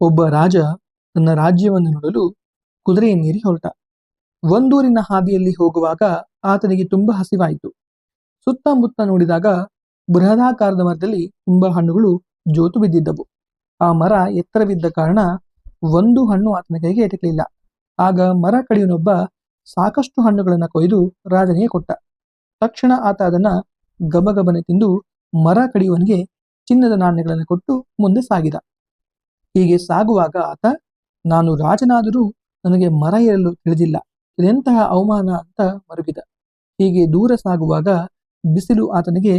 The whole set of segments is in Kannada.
ಒಬ್ಬ ರಾಜ ತನ್ನ ರಾಜ್ಯವನ್ನು ನೋಡಲು ಕುದುರೆಯನ್ನೇರಿ ಹೊರಟ. ಒಂದೂರಿನ ಹಾದಿಯಲ್ಲಿ ಹೋಗುವಾಗ ಆತನಿಗೆ ತುಂಬಾ ಹಸಿವಾಯಿತು. ಸುತ್ತಮುತ್ತ ನೋಡಿದಾಗ ಬೃಹದಾಕಾರದ ಮರದಲ್ಲಿ ತುಂಬಾ ಹಣ್ಣುಗಳು ಜೋತು ಬಿದ್ದಿದ್ದವು. ಆ ಮರ ಎತ್ತರವಿದ್ದ ಕಾರಣ ಒಂದು ಹಣ್ಣು ಆತನ ಕೈಗೆ ಎಟಕಲಿಲ್ಲ. ಆಗ ಮರ ಕಡಿಯನೊಬ್ಬ ಸಾಕಷ್ಟು ಹಣ್ಣುಗಳನ್ನು ಕೊಯ್ದು ರಾಜನಿಗೆ ಕೊಟ್ಟ. ತಕ್ಷಣ ಆತ ಅದನ್ನ ಗಬಗಬನೆ ತಿಂದು ಮರ ಕಡಿಯುವನಿಗೆ ಚಿನ್ನದ ನಾಣ್ಯಗಳನ್ನು ಕೊಟ್ಟು ಮುಂದೆ ಸಾಗಿದ. ಹೀಗೆ ಸಾಗುವಾಗ ಆತ, ನಾನು ರಾಜನಾದರೂ ನನಗೆ ಮರ ಏರಲು ತಿಳಿದಿಲ್ಲ. ಇದೆಂತಹ ಅವಮಾನ ಅಂತ ಮರುಗಿದ. ಹೀಗೆ ದೂರ ಸಾಗುವಾಗ ಬಿಸಿಲು ಆತನಿಗೆ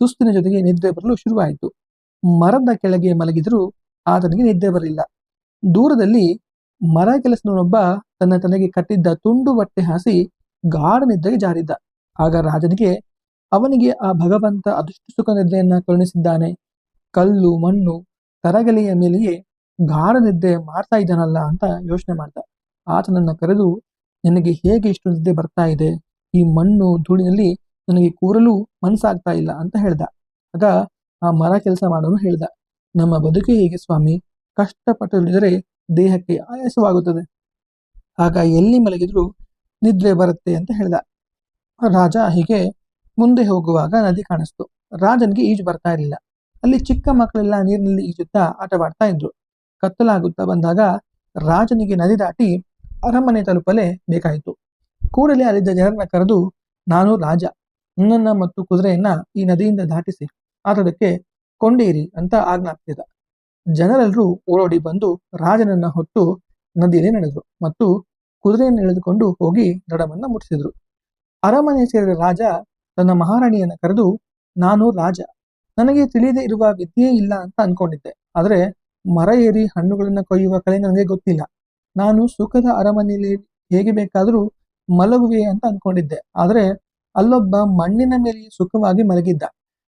ಸುಸ್ತಿನ ಜೊತೆಗೆ ನಿದ್ರೆ ಬರಲು ಶುರುವಾಯಿತು. ಮರದ ಕೆಳಗೆ ಮಲಗಿದರೂ ಆತನಿಗೆ ನಿದ್ರೆ ಬರಲಿಲ್ಲ. ದೂರದಲ್ಲಿ ಮರ ಕೆಲಸನೊಬ್ಬ ತನ್ನ ತನಗೆ ಕಟ್ಟಿದ್ದ ತುಂಡು ಬಟ್ಟೆ ಹಾಸಿ ಗಾಢ ನಿದ್ರೆಗೆ ಜಾರಿದ್ದ. ಆಗ ರಾಜನಿಗೆ, ಅವನಿಗೆ ಆ ಭಗವಂತ ಅದೃಷ್ಟ ಸುಖ ನಿದ್ರೆಯನ್ನ ಕರುಣಿಸಿದ್ದಾನೆ. ಕಲ್ಲು, ಮಣ್ಣು, ತರಗಲೆಯ ಮೇಲೆಯೇ ಗಾಢ ನಿದ್ದೆ ಮಾಡ್ತಾ ಇದ್ದಾನಲ್ಲ ಅಂತ ಯೋಚನೆ ಮಾಡ್ದ ಆತನನ್ನ ಕರೆದು, ನನಗೆ ಹೇಗೆ ಇಷ್ಟು ನಿದ್ದೆ ಬರ್ತಾ ಇದೆ? ಈ ಮಣ್ಣು ಧೂಳಿನಲ್ಲಿ ನನಗೆ ಕೂರಲು ಮನಸ್ಸಾಗ್ತಾ ಇಲ್ಲ ಅಂತ ಹೇಳ್ದ. ಆಗ ಆ ಮರ ಕೆಲಸ ಮಾಡೋನು ಹೇಳ್ದ. ನಮ್ಮ ಬದುಕು ಹೀಗೆ ಸ್ವಾಮಿ? ಕಷ್ಟಪಟ್ಟು ದುಡಿದರೆ ದೇಹಕ್ಕೆ ಆಯಾಸವಾಗುತ್ತದೆ. ಆಗ ಎಲ್ಲಿ ಮಲಗಿದ್ರು ನಿದ್ರೆ ಬರುತ್ತೆ ಅಂತ ಹೇಳ್ದ. ರಾಜ ಹೀಗೆ ಮುಂದೆ ಹೋಗುವಾಗ ನದಿ ಕಾಣಿಸ್ತು. ರಾಜನಿಗೆ ಈಜು ಬರ್ತಾ ಇರಲಿಲ್ಲ. ಅಲ್ಲಿ ಚಿಕ್ಕ ಮಕ್ಕಳೆಲ್ಲ ನೀರಿನಲ್ಲಿ ಈಜುತ್ತಾ ಆಟವಾಡ್ತಾ ಇದ್ರು. ಕತ್ತಲಾಗುತ್ತಾ ಬಂದಾಗ ರಾಜನಿಗೆ ನದಿ ದಾಟಿ ಅರಮನೆ ತಲುಪಲೇ ಬೇಕಾಯಿತು. ಕೂಡಲೇ ಅಲ್ಲಿದ್ದ ಜನರನ್ನ ಕರೆದು, ನಾನು ರಾಜ, ನನ್ನನ್ನ ಮತ್ತು ಕುದುರೆಯನ್ನ ಈ ನದಿಯಿಂದ ದಾಟಿಸಿ ಆತದಕ್ಕೆ ಕೊಂಡೇರಿ ಅಂತ ಆಜ್ಞಾಪಿಸಿದ. ಜನರೆಲ್ಲರೂ ಓಡೋಡಿ ಬಂದು ರಾಜನನ್ನ ಹೊತ್ತು ನದಿಯಲ್ಲಿ ನಡೆದ್ರು ಮತ್ತು ಕುದುರೆಯನ್ನು ಎಳೆದುಕೊಂಡು ಹೋಗಿ ದಡವನ್ನ ಮುಟ್ಟಿಸಿದ್ರು. ಅರಮನೆ ಸೇರಿದ ರಾಜ ತನ್ನ ಮಹಾರಾಣಿಯನ್ನ ಕರೆದು, ನಾನು ರಾಜ, ನನಗೆ ತಿಳಿಯದೇ ಇರುವ ವಿದ್ಯೆ ಇಲ್ಲ ಅಂತ ಅನ್ಕೊಂಡಿದ್ದೆ. ಆದ್ರೆ ಮರ ಏರಿ ಹಣ್ಣುಗಳನ್ನು ಕೊಯ್ಯುವ ಕಲೆ ನನಗೆ ಗೊತ್ತಿಲ್ಲ. ನಾನು ಸುಖದ ಅರಮನೆಯಲ್ಲಿ ಹೇಗೆ ಬೇಕಾದರೂ ಮಲಗುವೆ ಅಂತ ಅಂದ್ಕೊಂಡಿದ್ದೆ ಆದರೆ ಅಲ್ಲೊಬ್ಬ ಮಣ್ಣಿನ ಮೇಲೆ ಸುಖವಾಗಿ ಮಲಗಿದ್ದ.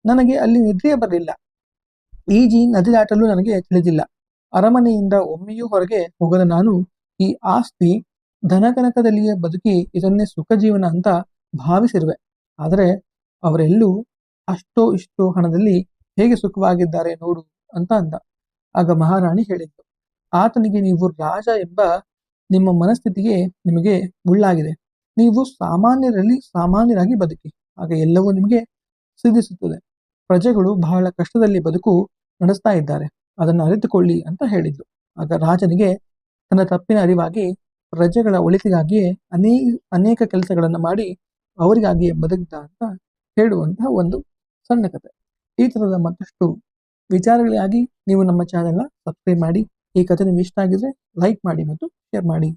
ನನಗೆ ಅಲ್ಲಿ ನಿದ್ರೆಯೇ ಬರಲಿಲ್ಲ. ಈಜಿ ನದಿ ದಾಟಲು ನನಗೆ ತಿಳಿದಿಲ್ಲ. ಅರಮನೆಯಿಂದ ಒಮ್ಮೆಯೂ ಹೊರಗೆ ಹೋಗದ ನಾನು ಈ ಆಸ್ತಿ ಧನಕನಕದಲ್ಲಿಯೇ ಬದುಕಿ ಇದನ್ನೇ ಸುಖ ಜೀವನ ಅಂತ ಭಾವಿಸಿರುವೆ. ಆದರೆ ಅವರೆಲ್ಲೂ ಅಷ್ಟೋ ಇಷ್ಟೋ ಹಣದಲ್ಲಿ ಹೇಗೆ ಸುಖವಾಗಿದ್ದಾರೆ ನೋಡು ಅಂತ ಅಂದ. ಆಗ ಮಹಾರಾಣಿ ಹೇಳಿದ್ದು, ಆತನಿಗೆ ನೀವು ರಾಜ ಎಂಬ ನಿಮ್ಮ ಮನಸ್ಥಿತಿಗೆ ನಿಮಗೆ ಮುಳ್ಳಾಗಿದೆ ನೀವು ಸಾಮಾನ್ಯರಲ್ಲಿ ಸಾಮಾನ್ಯರಾಗಿ ಬದುಕಿ, ಆಗ ಎಲ್ಲವೂ ನಿಮಗೆ ಸಿದ್ಧಿಸುತ್ತದೆ. ಪ್ರಜೆಗಳು ಬಹಳ ಕಷ್ಟದಲ್ಲಿ ಬದುಕು ನಡೆಸ್ತಾ ಇದ್ದಾರೆ, ಅದನ್ನು ಅರಿತುಕೊಳ್ಳಿ ಅಂತ ಹೇಳಿದ್ರು. ಆಗ ರಾಜನಿಗೆ ತನ್ನ ತಪ್ಪಿನ ಅರಿವಾಗಿ ಪ್ರಜೆಗಳ ಒಳಿತಿಗಾಗಿಯೇ ಅನೇಕ ಅನೇಕ ಕೆಲಸಗಳನ್ನು ಮಾಡಿ ಅವರಿಗಾಗಿಯೇ ಬದುಕಿದ ಅಂತ ಹೇಳುವಂತಹ ಒಂದು ಸಣ್ಣ ಕಥೆ ಈ ಥರದ ಮತ್ತಷ್ಟು ವಿಚಾರಗಳಿಗಾಗಿ ನೀವು ನಮ್ಮ ಚಾನೆಲ್ನ ಸಬ್ಸ್ಕ್ರೈಬ್ ಮಾಡಿ. ಈ ಕಥೆ ನಿಮ್ಗೆ ಇಷ್ಟ ಆಗಿದ್ರೆ ಲೈಕ್ ಮಾಡಿ ಮತ್ತು ಶೇರ್ ಮಾಡಿ.